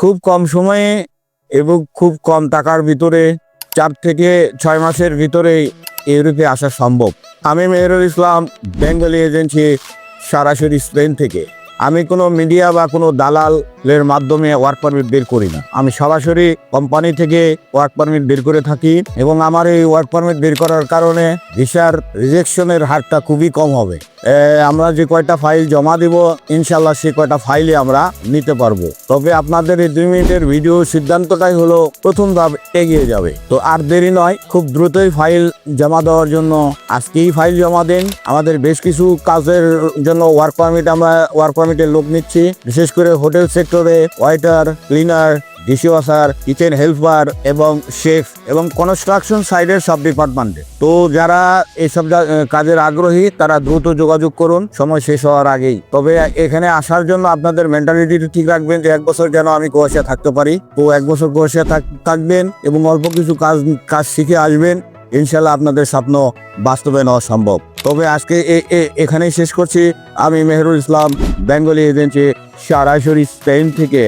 খুব কম সময়ে এবং খুব কম টাকার ভিতরে চার থেকে ছয় মাসের ভিতরে ইউরোপে আসা সম্ভব। আমি মেহরুল ইসলাম বেঙ্গলি এজেন্সি সরাসরি স্পেন থেকে। আমি কোনো মিডিয়া বা কোনো দালালের মাধ্যমে ওয়ার্ক পারমিট বের করি না। আমি সরাসরি কোম্পানি থেকে ওয়ার্ক পারমিট বের করে থাকি এবং আমার এই ওয়ার্ক পারমিট বের করার কারণে ভিসার রিজেকশনের হারটা খুবই কম হবে। আমরা যে কয়টা ফাইল জমা দিব ইনশাল্লাহ সে কয়টা ফাইলে আমরা নিতে পারব। তবে আপনাদের এই দুই মিনিটের ভিডিও সিদ্ধান্তটাই হলো, প্রথম ধাপ এগিয়ে যাবে। তো আর দেরি নয়, খুব দ্রুতই ফাইল জমা দেওয়ার জন্য আজকেই ফাইল জমা দিন। আমাদের বেশ কিছু কাজের জন্য ওয়ার্ক পারমিট আমরা ওয়ার্ক পারমিটের লোক নিচ্ছি। বিশেষ করে হোটেল সেক্টরে waiter, cleaner, dishwasher, kitchen helper এবং শেফ এবং কনস্ট্রাকশন সাইডের সব ডিপার্টমেন্টে। তো যারা এইসব কাজের আগ্রহী, তারা দ্রুত যোগাযোগ করুন। সময় শেষ হওয়ার আগেই। তবে এখানে আসার জন্য আপনাদের মেন্টালিটি ঠিক রাখবেন যে, এক বছর যেন আমি কোয়াশা থাকতে পারি। তো এক বছর কোয়াশা থাকবেন এবং অল্প কিছু কাজ কাজ শিখে আসবেন। ইনশাল্লাহ আপনাদের স্বপ্ন বাস্তবে নেওয়া সম্ভব। তবে আজকে এখানেই শেষ করছি। আমি মেহরুল ইসলাম, বেঙ্গলি এজেন্সি সরাসরি স্পেন থেকে।